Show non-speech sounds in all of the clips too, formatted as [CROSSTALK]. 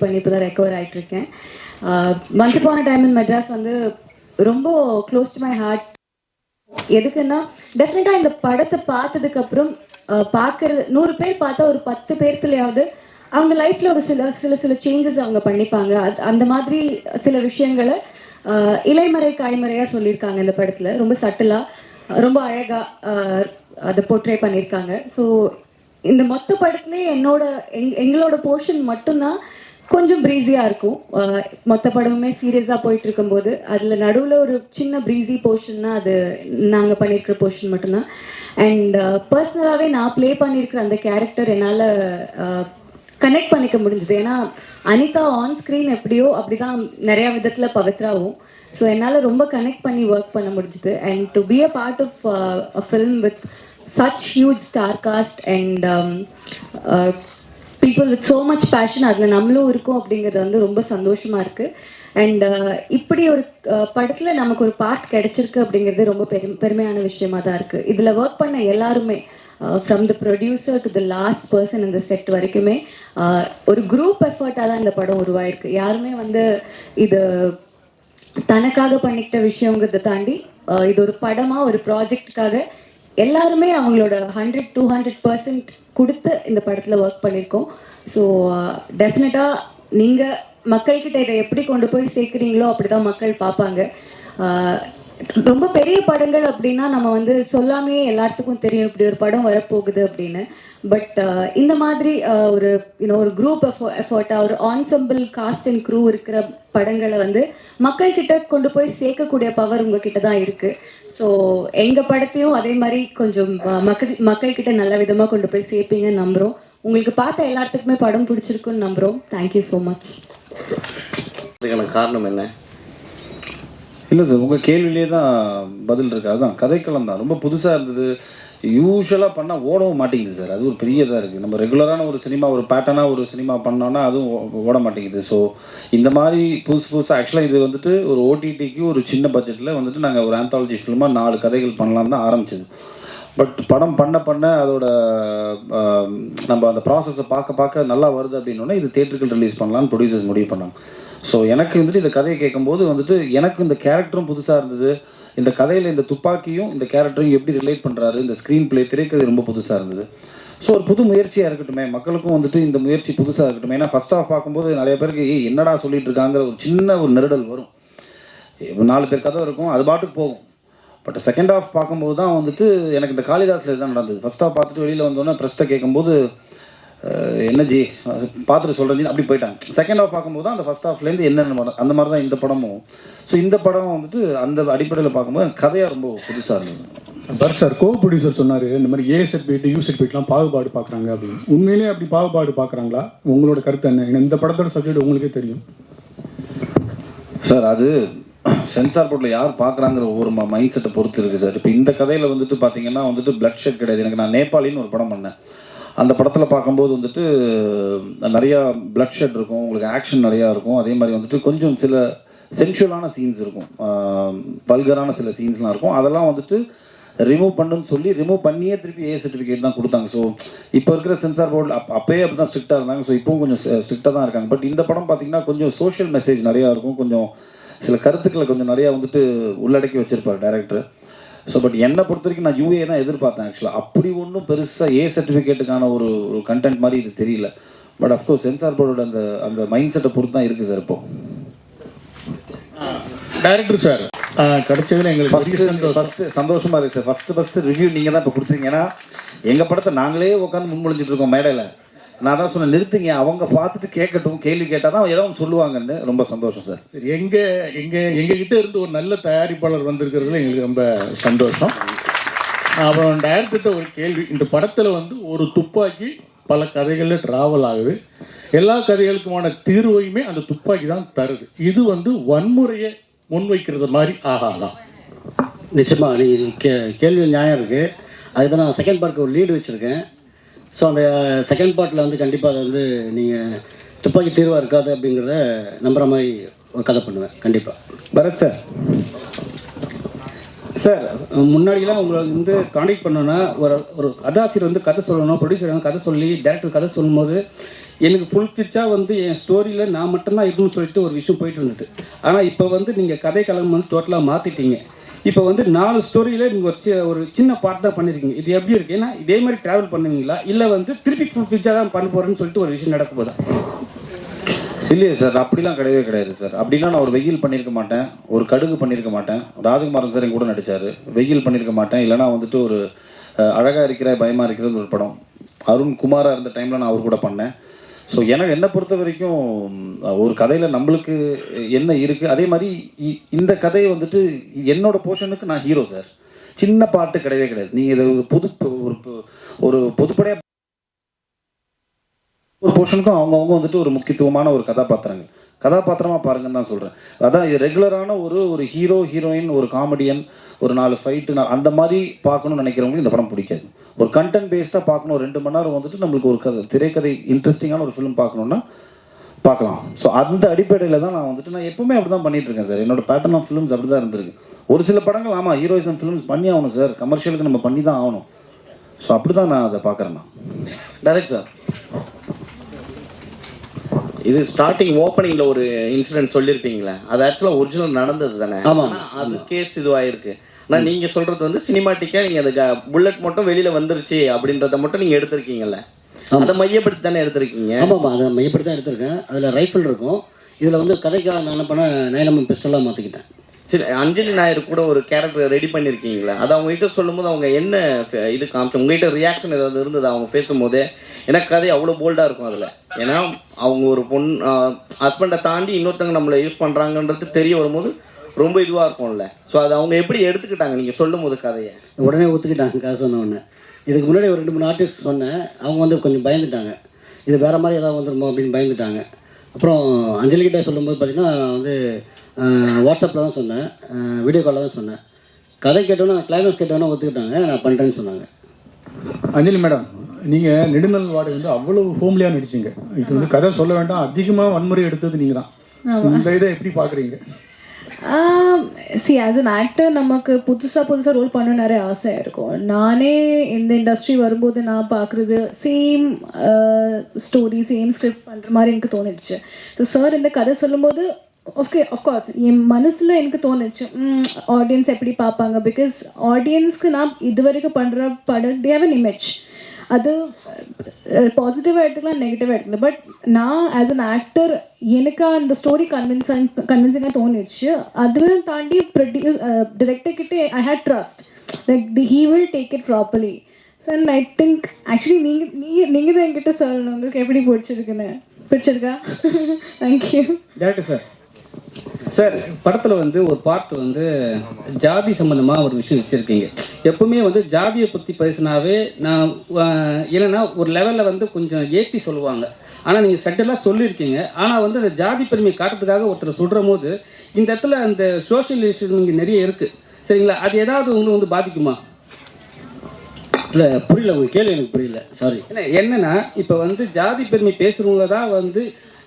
பண்ணி இப்போ தான் ரெக்கவர் ஆகிட்டு இருக்கேன் மந்த் போன டைம் இன் மெட்ராஸ் வந்து ரொம்ப க்ளோஸ் டு மை ஹார்ட் எதுக்குன்னா டெஃபினட்டாக இந்த படத்தை பார்த்ததுக்கு அப்புறம் பார்க்கறது நூறு பேர் பார்த்தா ஒரு பத்து பேர்த்துலையாவது அவங்க லைஃப்ல ஒரு சில சில சில சேஞ்சஸ் அவங்க பண்ணிப்பாங்க. அது- அந்த மாதிரி சில விஷயங்களை இலைமறை காய்மறையா சொல்லியிருக்காங்க இந்த படத்துல. ரொம்ப சட்டிலா ரொம்ப அழகா அதை போர்ட்ரே பண்ணியிருக்காங்க. ஸோ இந்த மொத்த படத்துலயே என்னோட எங் எங்களோட போர்ஷன் மட்டும்தான் கொஞ்சம் ப்ரீஸியாக இருக்கும். மொத்த படமுமே சீரியஸாக போயிட்டு இருக்கும்போது அதில் நடுவில் ஒரு சின்ன ப்ரீஸி போர்ஷன்னா அது நாங்கள் பண்ணியிருக்கிற போர்ஷன் மட்டும்தான். அண்ட் பர்சனலாகவே நான் ப்ளே பண்ணியிருக்கிற அந்த கேரக்டர் என்னால் கனெக்ட் பண்ணிக்க முடிஞ்சது. ஏன்னா அனிதா ஆன் ஸ்க்ரீன் எப்படியோ அப்படிதான் நிறைய விதத்தில் பவித்ராவும். ஸோ என்னால் ரொம்ப கனெக்ட் பண்ணி ஒர்க் பண்ண முடிஞ்சுது. And to be a part of a film with such huge star cast and people with so much passion அதில் நம்மளும் இருக்கோம் அப்படிங்கிறது வந்து ரொம்ப சந்தோஷமா இருக்கு. அண்ட் uh, இப்படி ஒரு படத்தில் படத்துல நமக்கு ஒரு பார்ட் கிடைச்சிருக்கு அப்படிங்கிறது ரொம்ப பெரும் பெருமையான விஷயமா தான் இருக்கு. இதுல ஒர்க் பண்ண எல்லாருமே from the producer to the last person இந்த செட் வரைக்குமே uh, ஒரு குரூப் எஃபர்ட்டாக தான் இந்த படம் உருவாயிருக்கு. யாருமே வந்து இது தனக்காக பண்ணிக்கிட்ட விஷயங்கிறத தாண்டி இது ஒரு படமா ஒரு ப்ராஜெக்டுக்காக எல்லாருமே அவங்களோட ஹண்ட்ரட் டூ ஹண்ட்ரட் பர்சன்ட் கொடுத்து இந்த படத்துல ஒர்க் பண்ணியிருக்கோம் ஸோ டெஃபினட்டா uh, நீங்க மக்கள்கிட்ட இதை எப்படி கொண்டு போய் சேர்க்குறீங்களோ அப்படிதான் மக்கள் பார்ப்பாங்க. Uh, ரொம்ப பெரிய படங்கள் அப்படின்னா நம்ம வந்து சொல்லாமையே எல்லாத்துக்கும் தெரியும் இப்படி ஒரு படம் வரப்போகுது அப்படின்னு. பட் uh, இந்த மாதிரி uh, ஒரு யூனோ ஒரு குரூப் எஃபர்ட்டா ஒரு ஆன்சம்பிள் காஸ்ட் அண்ட் க்ரூ இருக்கிற படங்களை வந்து மக்கள் கிட்ட கொண்டு போய் சேர்க்கக்கூடிய பவர் உங்ககிட்ட தான் இருக்கு. ஸோ எங்க படத்தையும் அதே மாதிரி கொஞ்சம் uh, மக்கள் மக்கள் கிட்ட நல்ல விதமா கொண்டு போய் சேர்ப்பீங்கன்னு நம்புறோம். உங்களுக்கு பார்த்த எல்லாத்துக்குமே படம் பிடிச்சிருக்குன்னு நம்புறோம். தேங்க்யூ ஸோ மச் காரணம் என்ன? இல்லை சார் உங்கள் கேள்வியிலே தான் பதில் இருக்குது அதுதான் கதைக்களம் தான். ரொம்ப புதுசாக இருந்தது. யூஸ்வலாக பண்ணால் ஓடவும் மாட்டேங்குது சார். அது ஒரு பெரிய இதாக இருக்குது நம்ம ரெகுலரான ஒரு சினிமா ஒரு பேட்டர்னாக ஒரு சினிமா பண்ணோன்னா அதுவும் ஓட மாட்டேங்குது. ஸோ இந்த மாதிரி புதுசு புதுசாக ஆக்சுவலாக இது வந்துட்டு ஒரு ஓடிடிக்கு ஒரு சின்ன பட்ஜெட்டில் வந்துட்டு நாங்கள் ஒரு ஆந்தாலஜி ஃபிலிமாக நாலு கதைகள் பண்ணலான்னு தான் ஆரம்பிச்சது. பட் படம் பண்ண பண்ண அதோட நம்ம அந்த ப்ராசஸை பார்க்க பார்க்க நல்லா வருது அப்படின்னோடனே இது தேட்டருக்கு ரிலீஸ் பண்ணலாம்னு ப்ரொடியூசர்ஸ் முடிவு பண்ணாங்க. ஸோ எனக்கு வந்துட்டு இந்த கதையை கேட்கும்போது வந்துட்டு எனக்கு இந்த கேரக்டரும் புதுசாக இருந்தது. இந்த கதையில் இந்த துப்பாக்கியும் இந்த கேரக்டரும் எப்படி ரிலேட் பண்ணுறாரு இந்த ஸ்க்ரீன் பிளே திரைக்கதை ரொம்ப புதுசாக இருந்தது. ஸோ ஒரு புது முயற்சியாக இருக்கட்டுமே மக்களுக்கும் வந்துட்டு இந்த முயற்சி புதுசாக இருக்கட்டும். ஏன்னா ஃபர்ஸ்ட் ஆஃப் பார்க்கும்போது நிறைய பேருக்கு "ஏய், என்னடா சொல்லிட்டு இருக்காங்கிற ஒரு சின்ன ஒரு நெருடல் வரும். நாலு பேர் கதை இருக்கும் அது பாட்டுக்கு போகும். பட் செகண்ட் ஹாஃப் பார்க்கும்போது தான் வந்துட்டு எனக்கு இந்த காளிதாஸில் தான் நடந்தது. ஃபர்ஸ்ட் ஹாஃப் பார்த்துட்டு வெளியில் வந்தோடனே ப்ரெஸ்ட்டை கேட்கும்போது என்ன ஜி பார்த்துட்டு சொல்கிறேன் அப்படி போயிட்டாங்க. செகண்ட் ஹாஃப் பார்க்கும்போது தான் அந்த ஃபர்ஸ்ட் ஹாஃப்லேருந்து என்னென்ன படம் அந்த மாதிரி தான் இந்த படமும். ஸோ இந்த படம் வந்துட்டு அந்த அடிப்படையில் பார்க்கும்போது கதையாக ரொம்ப புதுசாக இருந்தது. பர் சார் கோ ப்ரொடியூசர் சொன்னாரு இந்த மாதிரி ஏ சர்டிஃபிகேட் யூ சர்டிஃபிகேட்லாம் பாகுபாடு பார்க்குறாங்க அப்படின்னு. உண்மையிலேயே அப்படி பாகுபாடு பார்க்குறாங்களா? உங்களோட கருத்து என்ன? இந்த படத்தோட சப்ஜெக்ட் உங்களுக்கே தெரியும். சார் அது சென்சார் போர்ட்டில் யார் பார்க்குறாங்கிற ஒவ்வொரு மைண்ட் செட்டை பொறுத்து இருக்குது சார். இப்போ இந்த கதையில் வந்துட்டு பார்த்தீங்கன்னா வந்துட்டு பிளட் ஷெட் கிடையாது. எனக்கு நான் நேபாளின்னு ஒரு படம் பண்ணேன். அந்த படத்தில் பார்க்கும்போது வந்துட்டு நிறையா பிளட் ஷெட் இருக்கும். உங்களுக்கு ஆக்ஷன் நிறையா இருக்கும். அதே மாதிரி வந்துட்டு கொஞ்சம் சில சென்ஷுவலான சீன்ஸ் இருக்கும். பல்கரான சில சீன்ஸ்லாம் இருக்கும். அதெல்லாம் வந்துட்டு ரிமூவ் பண்ணுன்னு சொல்லி ரிமூவ் பண்ணியே திருப்பி ஏ சர்டிஃபிகேட் தான் கொடுத்தாங்க. ஸோ இப்போ இருக்கிற சென்சார் போர்டு அப் அப்பயே அப்படி தான் ஸ்ட்ரிக்டாக இருந்தாங்க. ஸோ இப்போவும் கொஞ்சம் ஸ்ட்ரிக்டாக தான் இருக்காங்க. பட் இந்த படம் பார்த்தீங்கன்னா கொஞ்சம் சோஷியல் மெசேஜ் நிறையா இருக்கும். கொஞ்சம் சில கருத்துக்களை கொஞ்சம் நிறையா வந்துட்டு உள்ளடக்கி வச்சிருப்பார் டேரக்டர் ஸோ பட் என்னை பொறுத்த வரைக்கும் நான் யூஏ தான் எதிர்பார்த்தேன் ஆக்சுவலாக அப்படி ஒன்றும் பெருசாக ஏ சர்டிஃபிகேட்டுக்கான ஒரு ஒரு கண்டென்ட் மாதிரி இது தெரியல. பட் அஃப்கோர்ஸ் சென்சார் போர்டோட அந்த அந்த மைண்ட் செட்டை பொறுத்து தான் இருக்குது சார் இப்போ. டைரக்டர் சார் கிடைச்சதுல எங்களுக்கு பெரிய ஃபர்ஸ்ட் சந்தோஷம். ஃபர்ஸ்ட் சந்தோஷமா இருக்கு சார் ஃபர்ஸ்ட் ஃபர்ஸ்ட் ரிவ்யூ நீங்க தான் இப்போ கொடுத்தீங்க ஏன்னா எங்க படத்தை நாங்களே உட்காந்து முன்மொழிஞ்சிட்டு இருக்கோம் மேடையில. நான் தான் சொன்னேன் நிறுத்துங்க. அவங்க பார்த்துட்டு கேட்கட்டும் கேள்வி கேட்டால் தான் ஏதோ ஒன்று சொல்லுவாங்கன்னு ரொம்ப சந்தோஷம் சார். சரி, எங்க எங்க எங்க கிட்ட இருந்து ஒரு நல்ல தயாரிப்பாளர் வந்திருக்கிறதுல எங்களுக்கு ரொம்ப சந்தோஷம். அப்புறம் டைரக்டர்கிட்ட ஒரு கேள்வி. இந்த படத்துல வந்து ஒரு துப்பாக்கி பல கதைகள்ல டிராவல் ஆகுது. எல்லா கதைகளுக்குமான தீர்வையுமே அந்த துப்பாக்கி தான் தருது. இது வந்து வன்முறையை முன்வைக்கிறது மாதிரி ஆகாதான் நிச்சயமா நீ கே கேள்வி நியாயம் இருக்கு. அதுக்கு தான் நான் செகண்ட் பார்ட்க்கு ஒரு லீடு வச்சுருக்கேன். ஸோ அந்த செகண்ட் பார்ட்டில் வந்து கண்டிப்பாக அதை வந்து நீங்கள் துப்பாக்கி தீர்வாக இருக்காது அப்படிங்கிறத நம்புற மாதிரி ஒரு கதை பண்ணுவேன். கண்டிப்பாக பரத் சார். சார் முன்னாடிலாம் உங்களை வந்து காண்டாக்ட் பண்ணோன்னா ஒரு ஒரு கதாசிரியர் வந்து கதை சொல்லணும் ப்ரொடியூசர் வந்து கதை சொல்லி டேரக்டர் கதை சொல்லும்போது எனக்கு ஃபுல் ஃபிச்சாக வந்து என் ஸ்டோரியில் நான் மட்டும்தான் இருக்கணும்னு சொல்லிட்டு ஒரு விஷயம் போயிட்டு இருந்தது. ஆனால் இப்போ வந்து நீங்கள் கதை களம் வந்து டோட்டலாக மாற்றிட்டீங்க இப்போ வந்து நாலு ஸ்டோரியில் நீங்கள் ஒரு சி- ஒரு சின்ன பார்ட் தான் பண்ணியிருக்கீங்க இது எப்படி இருக்கு? ஏன்னா இதே மாதிரி ட்ராவல் பண்ணுவீங்களா? இல்லை வந்து திருப்பி ஃபுல் ஃபிச்சாக தான் பண்ண போகிறேன்னு சொல்லிட்டு ஒரு விஷயம் நடக்க போதா? இல்லையே சார் அப்படிலாம் கிடையவே கிடையாது சார். அப்படிலாம் நான் ஒரு வெயில் பண்ணியிருக்க மாட்டேன். ஒரு கடுகு பண்ணியிருக்க மாட்டேன். ராஜகுமாரன் சார் கூட நடிச்சார். வெயில் பண்ணியிருக்க மாட்டேன். இல்லைனா வந்துட்டு ஒரு அழகாக இருக்கிற பயமாக இருக்கிறது ஒரு படம். அருண் குமாராக இருந்த டைமில் நான் அவர் கூட பண்ணேன். ஸோ எனக்கு என்னை பொறுத்த வரைக்கும் ஒரு கதையில் நம்மளுக்கு என்ன இருக்குது அதே மாதிரி இந்த கதையை வந்துட்டு என்னோட போர்ஷனுக்கு நான் ஹீரோ சார் சின்ன பாட்டு கிடையவே கிடையாது. நீங்கள் இதை ஒரு பொது ஒரு ஒரு பொதுப்படையாக ஒரு போர்ஷனுக்கும் அவங்கவுங்க வந்துட்டு ஒரு முக்கியத்துவமான ஒரு கதாபாத்திரங்கள். கதாபாத்திரமாக பாருங்கன்னு தான் சொல்கிறேன் அதான் இது ரெகுலரான ஒரு ஒரு ஹீரோ ஹீரோயின் ஒரு காமெடியன் ஒரு நாலு ஃபைட்டு அந்த மாதிரி பார்க்கணும்னு நினைக்கிறவங்களுக்கு இந்த படம் பிடிக்காது. ஒரு கண்டென்ட் பேஸ்டாக பார்க்கணும். ரெண்டு மணி நேரம் வந்துட்டு நம்மளுக்கு ஒரு கதை திரைக்கதை இன்ட்ரெஸ்டிங்கான ஒரு ஃபிலிம் பார்க்கணுன்னா பார்க்கலாம். ஸோ அந்த அடிப்படையில் தான் நான் வந்துட்டு நான் எப்பவுமே அப்படி தான் பண்ணிட்டு இருக்கேன் சார் என்னோட பேட்டர்ன் ஆஃப் ஃபிலிம்ஸ் அப்படி தான் இருந்திருக்கு. ஒரு சில படங்கள் ஆமாம் ஹீரோயிசம் ஃபிலிம்ஸ் பண்ணி ஆகணும் சார் கமர்ஷியலுக்கு நம்ம பண்ணி தான் ஆகணும். ஸோ அப்படி தான் நான் அதை பார்க்குறேன் நான். டேரக்ட் சார் இது ஸ்டார்டிங் ஓப்பனிங்ல ஒரு இன்சிடென்ட் சொல்லியிருப்பீங்களே அது ஆக்சுவலா ஒரிஜினல் நடந்தது தானே? ஆமா. ஆனா அது கேஸ் இதுவாயிருக்கு. ஆனா நீங்க சொல்றது வந்து சினிமாட்டிக்கா நீங்க அது புல்லட் மட்டும் வெளியில வந்துருச்சு அப்படின்றத மட்டும் நீங்க எடுத்திருக்கீங்கல்ல. அதை மையப்படுத்தி தானே எடுத்திருக்கீங்க? ஆமாம்மா அதை மையப்படுத்தி தான் எடுத்திருக்கேன். அதில் ரைஃபிள் இருக்கும். இதில் வந்து கதைக்காக நான் என்ன பண்ணேன் பிஸ்டலாக மாற்றிக்கிட்டேன் சரி அஞ்சலி நாயர் கூட ஒரு கேரக்டர் ரெடி பண்ணியிருக்கீங்களா அது அவங்க கிட்ட சொல்லும்போது அவங்க என்ன இது காமிச்சு உங்ககிட்ட ரியாக்ஷன் ஏதாவது இருந்தது? அவங்க பேசும்போதே ஏன்னா கதை அவ்வளோ போல்டாக இருக்கும் அதில். ஏன்னா அவங்க ஒரு பொண் ஹஸ்பண்டை தாண்டி இன்னொருத்தவங்க நம்மளை யூஸ் பண்ணுறாங்கன்றது தெரிய வரும்போது ரொம்ப இதுவாக இருக்கும்ல. ஸோ அது அவங்க எப்படி எடுத்துக்கிட்டாங்க? நீங்கள் சொல்லும் போது கதையை. உடனே ஒத்துக்கிட்டாங்க காசு சொன்ன உடனே. இதுக்கு முன்னாடி ஒரு ரெண்டு மூணு ஆர்டிஸ்ட் சொன்னேன் அவங்க வந்து கொஞ்சம் பயந்துட்டாங்க. இது வேறு மாதிரி ஏதாவது வந்துருமோ அப்படின்னு பயந்துட்டாங்க. அப்புறம் அஞ்சலி கிட்டே சொல்லும்போது பார்த்தீங்கன்னா நான் வந்து வாட்ஸ்அப்பில் தான் சொன்னேன். வீடியோ காலில் தான் சொன்னேன். கதை கேட்டோன்னா கிளைமேக்ஸ் கேட்டோன்னா ஒத்துக்கிட்டாங்க நான் பண்ணுறேன்னு சொன்னாங்க. அஞ்சலி மேடம் நீங்கள் நெடுநல் வாடகை வந்து அவ்வளவு ஹோம்லியாக நடிச்சீங்க. இது வந்து கதை சொல்ல வேண்டாம் அதிகமாக வன்முறை எடுத்தது நீங்கள் தான் இந்த இதை எப்படி பார்க்குறீங்க சி ஆஸ் அன் ஆக்டர் நமக்கு புதுசாக புதுசாக ரோல் பண்ண நிறைய ஆசை இருக்கும். நானே இந்த இண்டஸ்ட்ரி வரும்போது நான் பார்க்குறது சேம் ஸ்டோரி சேம் ஸ்கிரிப்ட் பண்ணுற மாதிரி எனக்கு தோணிடுச்சு. ஸோ சார் இந்த கதை சொல்லும்போது ஓகே அஃப்கோர்ஸ் என் மனசில் எனக்கு தோணுச்சு ஆடியன்ஸ் எப்படி பார்ப்பாங்க? பிகாஸ் ஆடியன்ஸ்க்கு நான் இது வரைக்கும் பண்ணுற படம் தேவன் இமேஜ் அது பாசிட்டிவாக எடுத்துக்கலாம் நெகட்டிவாக எடுத்துக்கலாம் பட் நான் ஆஸ் அன் ஆக்டர் எனக்கு அந்த ஸ்டோரி கன்வின்சிங் கன்வின்சிங்காக தோணிடுச்சு. அதுவும் தாண்டி ப்ரொடியூஸ் டிரெக்டர் கிட்டே I had trust like the he will take it properly so and I think actually நீங்கள் நீங்கள் நீங்கள் தான் என்கிட்ட சொல்லணும். உங்களுக்கு எப்படி பிடிச்சிருக்குன்னு. பிடிச்சிருக்கா? தேங்க்யூ டேரக்டர் சார் சார் படத்தில் வந்து ஒரு பார்ட் வந்து ஜாதி சம்மந்தமாக ஒரு விஷயம் வச்சுருக்கீங்க. எப்பவுமே வந்து ஜாதியை பற்றி பேசினாவே நான் என்னன்னா ஒரு லெவலில் வந்து கொஞ்சம் ஏற்றி சொல்லுவாங்க. ஆனால் நீங்கள் சட்டெல்லாம் சொல்லியிருக்கீங்க. ஆனால் வந்து அந்த ஜாதி பெருமையை காட்டுறதுக்காக ஒருத்தர் சொல்கிற போது இந்த இடத்துல அந்த சோஷியல் இஷ்யூஸ் இங்கே நிறைய இருக்குது சரிங்களா? அது ஏதாவது உங்களுக்கு வந்து பாதிக்குமா? இல்லை புரியல. உங்கள் கேள்வி எனக்கு புரியல. சாரி இல்லை என்னன்னா இப்போ வந்து ஜாதி பெருமை பேசுறவங்க தான் வந்து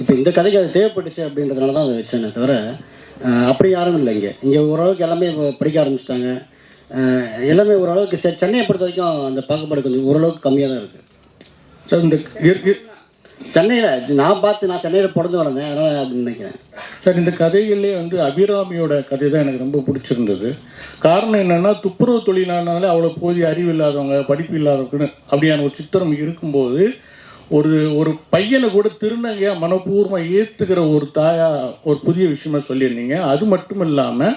இப்போ இந்த கதைக்கு அது தேவைப்பட்டுச்சு அப்படின்றதுனால தான் அதை வச்சேனே தவிர அப்படி யாரும் இல்லை இங்கே. இங்கே ஓரளவுக்கு எல்லாமே படிக்க ஆரம்பிச்சிட்டாங்க. எல்லாமே ஓரளவுக்கு சென்னையை பொறுத்த வரைக்கும் அந்த பாகுபாடு கொஞ்சம் ஓரளவுக்கு கம்மியாக தான் இருக்குது சார் இந்த இருக்கு சென்னையில் நான் பார்த்து நான் சென்னையில் பிறந்து வளர்ந்தேன் அதனால் அப்படின்னு நினைக்கிறேன். சார் இந்த கதையிலே வந்து அபிராமியோட கதை தான் எனக்கு ரொம்ப பிடிச்சிருந்தது. காரணம் என்னன்னா துப்புரவு தொழிலானாலே அவ்வளோ போதிய அறிவு இல்லாதவங்க படிப்பு இல்லாதவங்கன்னு அப்படியான ஒரு சித்திரம் இருக்கும்போது ஒரு ஒரு பையனை கூட திருநங்கையா மனப்பூர்வமாக ஏற்றுக்கிற ஒரு தாயா ஒரு புதிய விஷயமா சொல்லியிருந்தீங்க. அது மட்டும் இல்லாமல்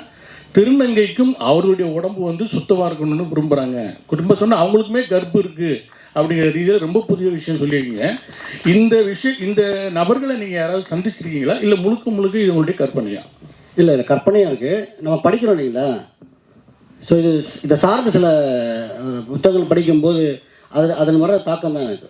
திருநங்கைக்கும் அவருடைய உடம்பு வந்து சுத்தமாக இருக்கணும்னு விரும்புகிறாங்க குடும்ப சொன்னால் அவங்களுக்குமே கர்ப்பம் இருக்குது அப்படிங்கிற ரீதியில் ரொம்ப புதிய விஷயம் சொல்லியிருக்கீங்க. இந்த விஷயம் இந்த நபர்களை நீங்கள் யாராவது சந்திச்சிருக்கீங்களா? இல்லை முழுக்க முழுக்க இது உங்களுடைய கற்பனையா? இல்லை இல்லை கற்பனையாக இருக்குது நம்ம படிக்கிறோம் இல்லைங்களா? ஸோ இது இதை சார்ந்த சில புத்தகங்கள் படிக்கும்போது அது அதன் வர தாக்கம் தான் எனக்கு.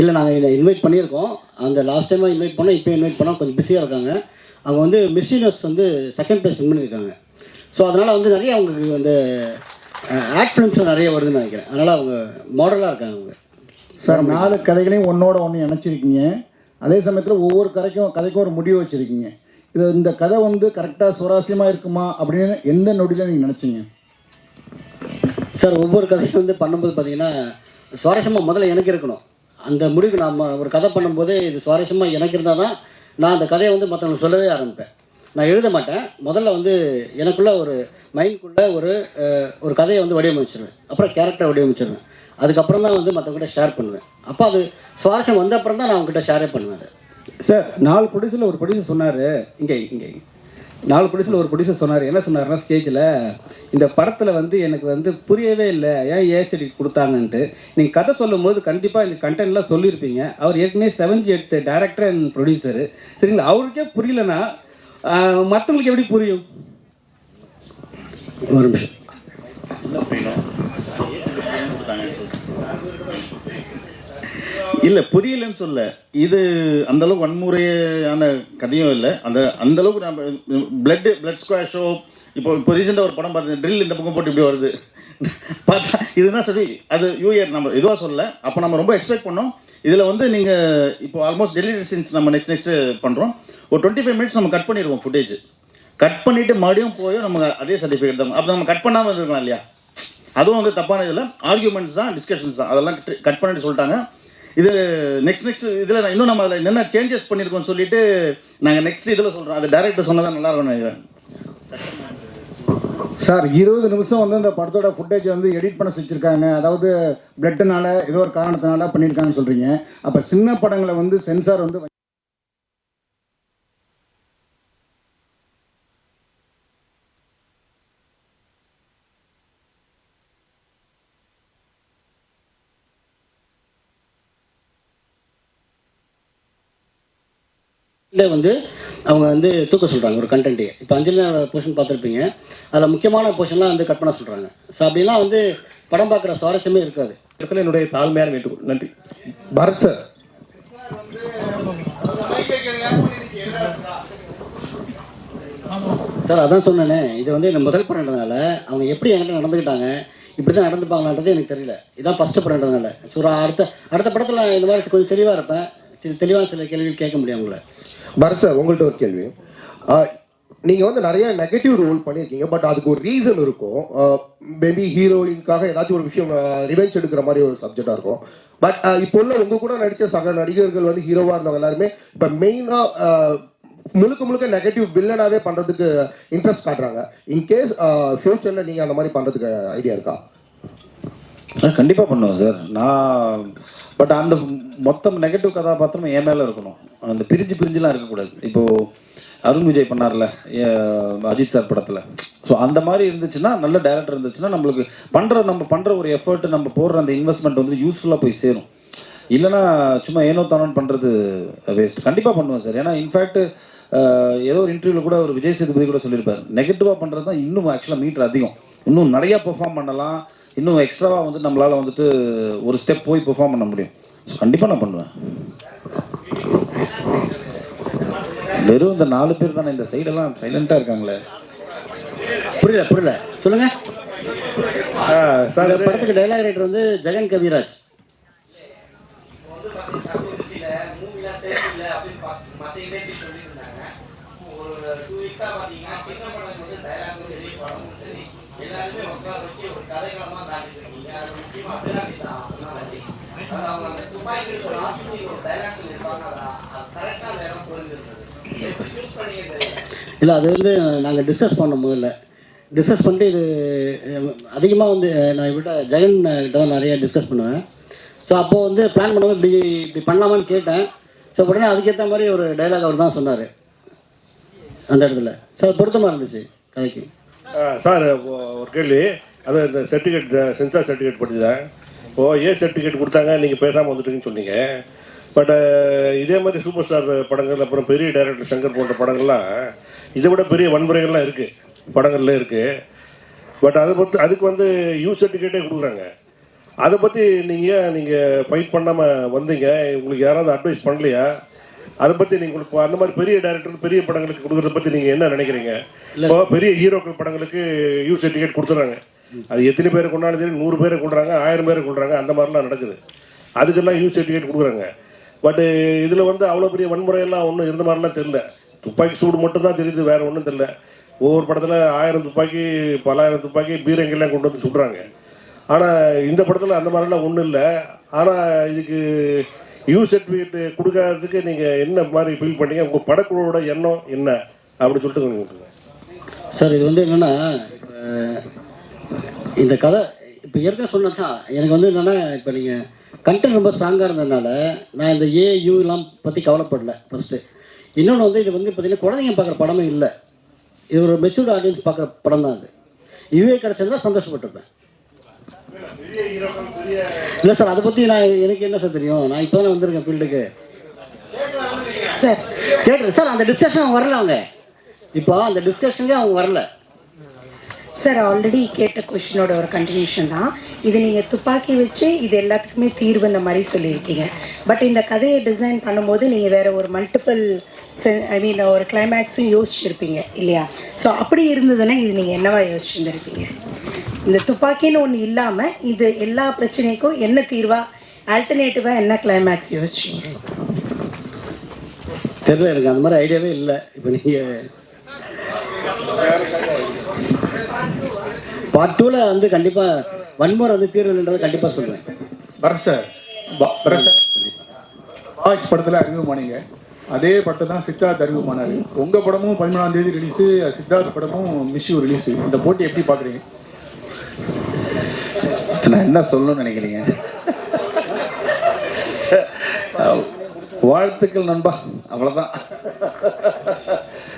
இல்லை நாங்கள் இன்வைட் பண்ணியிருக்கோம். அந்த லாஸ்ட் டைமாக இன்வைட் பண்ணோம் இப்போ இன்வைட் பண்ணோம். கொஞ்சம் பிஸியாக இருக்காங்க. அவங்க வந்து மிஸ்யூனஸ் வந்து செகண்ட் ப்ளேஸ் வின் பண்ணியிருக்காங்க. ஸோ அதனால் வந்து நிறைய அவங்களுக்கு வந்து ஆட் ஃபிலிம்ஸும் நிறைய வருதுன்னு நினைக்கிறேன். அதனால் அவங்க மாடலாக இருக்காங்க அவங்க. சார் நாலு கதைகளையும் ஒன்றோட ஒன்று இணைச்சிருக்கீங்க. அதே சமயத்தில் ஒவ்வொரு கதைக்கும் கதைக்கும் ஒரு முடிவு வச்சுருக்கீங்க. இது இந்த கதை வந்து கரெக்டாக சுவாரஸ்யமாக இருக்குமா அப்படின்னு எந்த நொடியில் நீங்கள் நினச்சிங்க? சார் ஒவ்வொரு கதையும் வந்து பண்ணும்போது பார்த்தீங்கன்னா சுவாரஸ்யமாக முதல்ல எனக்கு இருக்கணும். அந்த முடிவு நம்ம ஒரு கதை பண்ணும்போது இது சுவாரஸ்யமாக எனக்கு இருந்தால் தான் நான் அந்த கதையை வந்து மற்றவங்களுக்கு சொல்லவே ஆரம்பிப்பேன். நான் எழுத மாட்டேன். முதல்ல வந்து எனக்குள்ள ஒரு மைண்ட்குள்ளே ஒரு ஒரு கதையை வந்து வடிவமைச்சிருவேன். அப்புறம் கேரக்டரை வடிவமைச்சிருவேன். அதுக்கப்புறம் தான் வந்து மற்றவங்ககிட்ட ஷேர் பண்ணுவேன். அப்போ அது சுவாரஸ்யம் வந்த அப்புறம் தான் நான் அவங்ககிட்ட ஷேரே பண்ணுவேன் அது. சார் நாலு ப்ரொடியூசரில் ஒரு ப்ரொடியூசர் சொன்னார். இங்கே இங்கே. நாலு ப்ரொடியூசர் ஒரு ப்ரொடியூசர் சொன்னார். என்ன சொன்னார்னா ஸ்டேஜில் இந்த படத்தில் வந்து எனக்கு வந்து புரியவே இல்லை. ஏன் ஏசிடி கொடுத்தாங்கன்ட்டு. நீங்கள் கதை சொல்லும்போது கண்டிப்பாக இந்த கண்டென்ட்லாம் சொல்லியிருப்பீங்க. அவர் ஏற்கனவே செவன்ஜி எடுத்து டேரக்டர் அண்ட் ப்ரொடியூசரு சரிங்களா? அவருக்கே புரியலன்னா மற்றவங்களுக்கு எப்படி புரியும்? ஒரு நிமிஷம். இல்லை புரியலன்னு சொல்ல இது அந்த அளவுக்கு வன்முறையான கதையும் இல்லை. அந்த அந்த அளவுக்கு நம்ம பிளட் பிளட் ஸ்குவாஷோ இப்போ இப்போ ரீசெண்டாக ஒரு படம் பார்த்தேன் ட்ரில் இந்த பக்கம் போட்டு இப்படி வருது. பார்த்தா இதுனா சரி அது யூஇயர் நம்ம இதுவாக சொல்ல அப்போ நம்ம ரொம்ப எக்ஸ்பெக்ட் பண்ணோம். இதில் வந்து நீங்கள் இப்போ ஆல்மோஸ்ட் டெலிவரி சீன்ஸ் நம்ம நெக்ஸ்ட் நெக்ஸ்ட் பண்ணுறோம் ஒரு டுவெண்ட்டி ஃபைவ் மினிட்ஸ் நம்ம கட் பண்ணிடுவோம் ஃபுட்டேஜ் கட் பண்ணிவிட்டு மறுபடியும் போய் நமக்கு அதே சர்டிஃபிகேட் தான். அப்போ நம்ம கட் பண்ணாமல் இருந்திருக்கலாம் இல்லையா? அதுவும் வந்து தப்பான இதில். ஆர்கியூமெண்ட்ஸ் தான் டிஸ்கஷன்ஸ் தான். அதெல்லாம் கட் பண்ணிட்டு சொல்லிட்டாங்க. இது நெக்ஸ்ட் நெக்ஸ்ட் இதில் இன்னும் நம்ம அதில் என்னென்ன சேஞ்சஸ் பண்ணியிருக்கோம்னு சொல்லிட்டு நாங்கள் நெக்ஸ்ட் இதில் சொல்கிறோம் அது டேரக்டர் சொன்னதான் நல்லா இருக்கும் நினைக்கிறேன். சார் இருபது நிமிஷம் வந்து இந்த படத்தோட ஃபுட்டேஜ் வந்து எடிட் பண்ண வச்சுருக்காங்க அதாவது பிளட்டுனால ஏதோ ஒரு காரணத்தினால பண்ணியிருக்காங்கன்னு சொல்கிறீங்க அப்போ சின்ன படங்களை வந்து சென்சார் வந்து இல்லை வந்து அவங்க வந்து தூக்க சொல்கிறாங்க ஒரு கண்டென்ட்டே இப்போ அஞ்சலியோட போர்ஷன் பார்த்துருப்பீங்க. அதில் முக்கியமான போர்ஷன்லாம் வந்து கட் பண்ண சொல்கிறாங்க ஸோ அப்படிலாம் வந்து படம் பார்க்குற சுவாரஸ்யமே இருக்காது. இடத்துல என்னுடைய தாழ்மையான வேண்டுகோள். நன்றி. பரத் சார். சார் அதான் சொன்னேனே. இது வந்து இந்த முதல் படம்ன்றதுனால அவங்க எப்படி என்கிட்ட நடந்துக்கிட்டாங்க இப்படி தான் நடந்துப்பாங்களான்றது எனக்கு தெரியல. இதான் ஃபஸ்ட்டு படம்ன்றதுனால. ஸோ அடுத்த அடுத்த படத்தில் இந்த மாதிரி கொஞ்சம் தெளிவாக இருப்பேன். சரி தெளிவான சில கேள்வி கேட்க முடியும் உங்களை. பரத் சார் உங்கள்கிட்ட ஒரு கேள்வி. நீங்கள் வந்து நிறைய நெகட்டிவ் ரோல் பண்ணியிருக்கீங்க பட் அதுக்கு ஒரு ரீசன் இருக்கும். மேபி ஹீரோயின்காக ஏதாச்சும் ஒரு விஷயம் ரிவெஞ்ச் எடுக்கிற மாதிரி ஒரு சப்ஜெக்டாக இருக்கும். பட் இப்போ உள்ள உங்கள் கூட நடித்த சக நடிகர்கள் வந்து ஹீரோவாக இருந்தவங்க எல்லாருமே இப்போ மெயினாக முழுக்க முழுக்க நெகட்டிவ் வில்லனாகவே பண்ணுறதுக்கு இன்ட்ரெஸ்ட் காட்டுறாங்க. இன்கேஸ் ஃப்யூச்சரில் நீங்கள் அந்த மாதிரி பண்ணுறதுக்கு ஐடியா இருக்கா? கண்டிப்பாக பண்ணுவேன் சார் நான் பட் அந்த மொத்தம் நெகட்டிவ் கதாபாத்திரம் என் மேலே இருக்கணும். அந்த பிரிஞ்சு பிரிஞ்சுலாம் இருக்கக்கூடாது. இப்போது அருண் விஜய் பண்ணார்ல அஜித் சார் படத்தில். ஸோ அந்த மாதிரி இருந்துச்சுன்னா நல்ல டேரக்டர் இருந்துச்சுன்னா நம்மளுக்கு பண்ணுற நம்ம பண்ணுற ஒரு எஃபர்ட் நம்ம போடுற அந்த இன்வெஸ்ட்மெண்ட் வந்து யூஸ்ஃபுல்லாக போய் சேரும். இல்லைன்னா சும்மா ஏனோ தானோன்னு பண்ணுறது வேஸ்ட் கண்டிப்பாக பண்ணுவேன் சார். ஏன்னா இன்ஃபேக்ட் ஏதோ ஒரு இன்டர்வியூவில் கூட ஒரு விஜய் சேதுபதி கூட சொல்லியிருப்பார். நெகட்டிவாக பண்ணுறது தான் இன்னும் ஆக்சுவலாக மீட்டர் அதிகம். இன்னும் நிறையா பெர்ஃபார்ம் பண்ணலாம். இன்னும் எக்ஸ்ட்ராவாக வந்து நம்மளால் வந்துட்டு ஒரு ஸ்டெப் போய் பெர்ஃபார்ம் பண்ண முடியும். கண்டிப்பாக நான் பண்ணுவேன். வெறும் இந்த நாலு பேர் தானே இந்த சைடெல்லாம் சைலண்ட்டாக இருக்காங்களே. புரியல புரியல. சொல்லுங்க. சார் படத்துக்கு டைலாக் ரைட்டர் வந்து ஜெகன் கவிராஜ். இல்லை அது வந்து நாங்கள் டிஸ்கஸ் பண்ண முதல்ல. டிஸ்கஸ் பண்ணிட்டு இது அதிகமாக வந்து நான் இவர்கிட்ட ஜெகன் கிட்ட தான் நிறைய டிஸ்கஸ் பண்ணுவேன். ஸோ அப்போது வந்து பிளான் பண்ணும்போது இப்படி இப்படி பண்ணலாமான்னு கேட்டேன். ஸோ உடனே அதுக்கேற்ற மாதிரி ஒரு டைலாக் அவர் தான் சொன்னார். அந்த இடத்துல. ஸோ அது பொருத்தமாக இருந்துச்சு கதைக்கு. சார் ஒரு கேள்வி. அது இந்த சர்டிஃபிகேட் சென்சார் சர்டிஃபிகேட் படிச்சுதான் ஓ ஏ சர்டிஃபிகேட் கொடுத்தாங்க நீங்கள் பேசாமல் வந்துட்டுங்கன்னு சொன்னீங்க. பட் இதே மாதிரி சூப்பர் ஸ்டார் படங்கள் அப்புறம் பெரிய டைரக்டர் சங்கர் போன்ற படங்கள்லாம் இதை விட பெரிய வன்முறைகள்லாம் இருக்குது படங்கள்ல இருக்குது பட் அதை பற்றி அதுக்கு வந்து யூ சர்டிஃபிகேட்டே கொடுக்குறாங்க. அதை பற்றி நீங்கள் நீங்கள் ஃபைட் பண்ணாமல் வந்தீங்க? உங்களுக்கு யாராவது அட்வைஸ் பண்ணலையா? அதை பற்றி நீங்கள் உங்களுக்கு அந்த மாதிரி பெரிய டைரக்டர் பெரிய படங்களுக்கு கொடுக்குறத பற்றி நீங்கள் என்ன நினைக்கிறீங்க? இப்போ பெரிய ஹீரோக்கள் படங்களுக்கு யூ சர்டிஃபிகேட் கொடுத்துட்றாங்க அது எத்தனை பேர் கொண்டாலும் சரி நூறு பேரை கொண்டுறாங்க ஆயிரம் பேரை கொண்டுறாங்க அந்த மாதிரிலாம் நடக்குது. அதுக்கெல்லாம் யூ சர்டிஃபிகேட் கொடுக்குறாங்க. பட் eh, இதில் வந்து அவ்வளோ பெரிய வன்முறையெல்லாம் ஒன்றும் இருந்த மாதிரிலாம் தெரில துப்பாக்கி சூடு மட்டும் தான் தெரியுது வேறு ஒன்றும் தெரில ஒவ்வொரு படத்தில் ஆயிரம் துப்பாக்கி பலாயிரம் துப்பாக்கி பீரங்கெல்லாம் கொண்டு வந்து சுடுறாங்க. ஆனால் இந்த படத்தில் அந்த மாதிரிலாம் ஒன்றும் இல்லை. ஆனால் இதுக்கு யூ சர்டிஃபிகேட் கொடுக்காததுக்கு நீங்கள் என்ன மாதிரி ஃபீல் பண்ணீங்க? உங்கள் படக்குழுவோட எண்ணம் என்ன? அப்படி சொல்லிட்டு கொஞ்சம் சார் இது வந்து என்னென்னா இந்த கதை இப்போ ஏற்கனவே சொன்னது எனக்கு வந்து என்னென்னா இப்போ நீங்கள் கண்டென்ட் ரொம்ப ஸ்ட்ராங்காக இருந்ததுனால நான் இந்த ஏ யூலாம் பற்றி கவலைப்படல ஃபஸ்ட்டு இன்னொன்று வந்து இது வந்து பார்த்தீங்கன்னா குழந்தைங்க பார்க்குற படமே இல்லை. இது ஒரு மெச்சூர்ட் ஆடியன்ஸ் பார்க்குற படம் தான் அது. யூஏ கிடச்சிருந்தா சந்தோஷப்பட்டிருப்பேன். இல்லை சார் அதை பற்றி நான் எனக்கு என்ன சார் தெரியும்? நான் இப்போ தான் வந்திருக்கேன் ஃபீல்டுக்கு சார் கேட்டு சார் அந்த டிஸ்கஷன் அவங்க வரல அவங்க. இப்போ அந்த டிஸ்கஷனுக்கே அவங்க வரல. சார் ஆல்ரெடி கேட்ட கொஷினோட ஒரு கண்டினியூஷன் தான். இது நீங்கள் துப்பாக்கி வச்சு இது எல்லாத்துக்குமே தீர்வுன்ற மாதிரி சொல்லியிருக்கீங்க. பட் இந்த கதையை டிசைன் பண்ணும்போது நீங்கள் வேற ஒரு மல்டிபிள் ஐ மீன் ஒரு கிளைமேக்ஸும் யோசிச்சிருப்பீங்க இல்லையா? ஸோ அப்படி இருந்ததுன்னா இது நீங்கள் என்னவா யோசிச்சுருந்துருப்பீங்க? இந்த துப்பாக்கின்னு ஒன்று இல்லாமல் இது எல்லா பிரச்சனைக்கும் என்ன தீர்வாக ஆல்டர்னேட்டிவாக என்ன கிளைமேக்ஸ் யோசிச்சீங்க? தெரியல எனக்கு அந்த மாதிரி ஐடியாவே இல்லை. இப்போ நீங்கள் பார்ட் டூவில் வந்து கண்டிப்பாக வன்முறை வந்து தீர்வுன்றது கண்டிப்பாக சொல்லுவேன் பரத் சார் ப- பரத் சார் பாய்ஸ் படத்தில் அறிமுகமானீங்க. அதே படத்தை தான் சித்தார்த் அறிமுகமானாரு. உங்க படமும் பதிமூணாம் தேதி ரிலீஸ் சித்தார்த் படமும் மிஷ்யூ ரிலீஸ் இந்த போட்டி எப்படி பாக்குறீங்க? நான் என்ன சொல்லணும்னு நினைக்கிறீங்க? [LAUGHS] வாழ்த்துக்கள் நண்பா. அவ்வளோதான்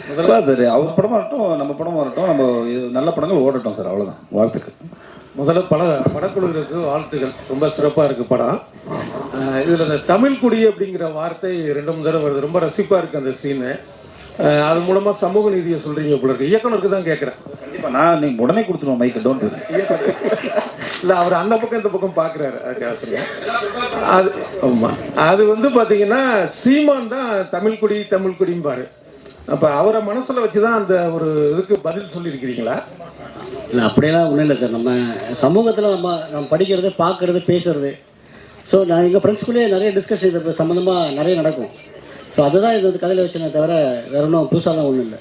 முதல்ல சரி அவர் படம் வரட்டும் நம்ம படம் வரட்டும் நம்ம இது நல்ல படங்கள் ஓடட்டும் சார் அவ்வளோதான் வாழ்த்துக்கள். முதல்ல பல படக்குழுவிற்கு வாழ்த்துகள் ரொம்ப சிறப்பாக இருக்கு படம். இதுல இந்த தமிழ் குடி அப்படிங்கிற வார்த்தை ரெண்டு மூணு தடவை வருது. ரொம்ப ரசிப்பா இருக்கு அந்த சீனு. அது மூலமா சமூக நீதியை சொல்றீங்க போல இருக்கு. இயக்குனருக்கு தான் கேட்குறேன் கண்டிப்பாக நான் நீங்கள் உடனே கொடுத்துருவோம் மைக்கை டோன்ட் [LAUGHS] இல்ல அவர் அந்த பக்கம் இந்த பக்கம் பாக்குறாரு அதுக்காக சொல்றேன். அது ஆமா அது வந்து பாத்தீங்கன்னா சீமான் தான் தமிழ் குடி தமிழ் குடிம்பாரு. அப்ப அவரை மனசுல வச்சுதான் அந்த ஒரு இதுக்கு பதில் சொல்லியிருக்கிறீங்களா? இல்லை அப்படியெல்லாம் ஒன்றும் இல்லை சார். நம்ம சமூகத்தில் நம்ம நம்ம படிக்கிறது பார்க்கறது பேசுறது. ஸோ நான் எங்கள் ஃப்ரெண்ட்ஸ்குள்ளேயே நிறைய டிஸ்கஷன் இது சம்மந்தமாக நிறைய நடக்கும். ஸோ அதுதான் இது வந்து கதையில் வச்சுனே தவிர வேற ஒன்றும் புதுசாலாம் ஒன்றும் இல்லை.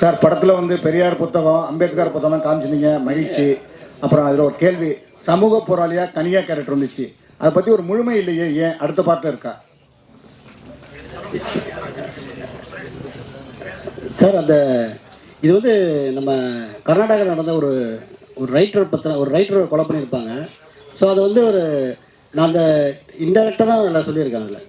சார் படத்தில் வந்து பெரியார் புத்தகம் அம்பேத்கர் புத்தகம் காமிச்சிருந்தீங்க மகிழ்ச்சி. அப்புறம் அதில் ஒரு கேள்வி சமூக போராளியா கனியா கேரக்டர் வந்துச்சு அதை பற்றி ஒரு முழுமை இல்லையே ஏன்? அடுத்த பாட்டில் இருக்கா? சார் அந்த இது வந்து நம்ம கர்நாடகாவில் நடந்த ஒரு ஒரு ரைட்டர் பற்றின ஒரு ரைட்டர் கொலை பண்ணியிருப்பாங்க. ஸோ அது வந்து ஒரு நான் அந்த இன்டெரக்டாக தான் நல்லா சொல்லியிருக்கேன்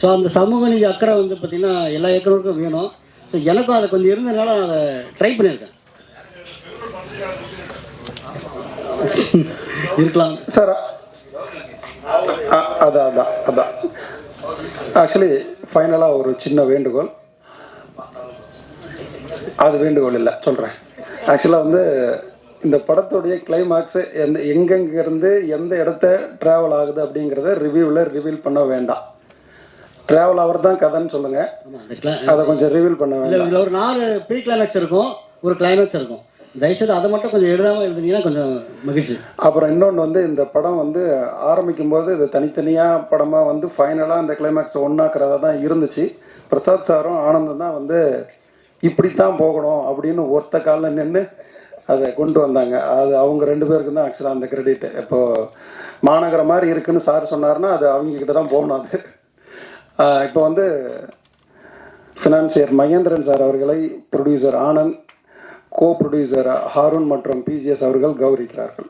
ஸோ அந்த சமூக நீதி அக்கறை வந்து பார்த்திங்கன்னா எல்லா ஏக்கருக்கும் வேணும். ஸோ எனக்கும் அதை கொஞ்சம் இருந்ததுனால நான் அதை ட்ரை பண்ணியிருக்கேன். இருக்கலாம். சார் அதான் அதான் அதான். ஆக்சுவலி ஃபைனலாக ஒரு சின்ன வேண்டுகோள். அது வேண்டுகோள் இல்லை சொல்கிறேன் ஆக்சுவலாக வந்து இந்த படத்துடைய கிளைமாக்ஸு எந்த எங்கெங்கிருந்து எந்த இடத்த ட்ராவல் ஆகுது அப்படிங்கிறத ரிவ்யூவில் ரிவீல் பண்ண வேண்டாம். ட்ராவல் ஆகிறது தான் கதைன்னு சொல்லுங்கள் அதை கொஞ்சம் ரிவீல் பண்ண வேண்டாம். ஒரு நாலு ப்ரீ கிளைமேக்ஸ் இருக்கும் ஒரு கிளைமேக்ஸ் இருக்கும். தயவுசெய்து அதை மட்டும் கொஞ்சம் எழுதாமல் எழுதுனீங்கன்னா கொஞ்சம் மகிழ்ச்சி. அப்புறம் இன்னொன்று வந்து இந்த படம் வந்து ஆரம்பிக்கும் போது இது தனித்தனியாக படமாக வந்து ஃபைனலாக இந்த கிளைமேக்ஸை ஒன்றாக்குறதா தான் இருந்துச்சு. பிரசாத் சாரும் ஆனந்தம் தான் வந்து இப்படித்தான் போகணும் அப்படின்னு ஒத்த காலில் நின்று அதை கொண்டு வந்தாங்க. அது அவங்க ரெண்டு பேருக்கு தான் ஆக்சுவலாக அந்த கிரெடிட் இப்போ மாநகர மாதிரி இருக்குன்னு சார் சொன்னார்னா அது அவங்ககிட்ட தான் போகணும் அது. இப்போ வந்து ஃபினான்சியர் மகேந்திரன் சார் அவர்களை producer Anand co producer Haroon மற்றும் பிஜிஎஸ் அவர்கள் கௌரவிக்கிறார்கள்.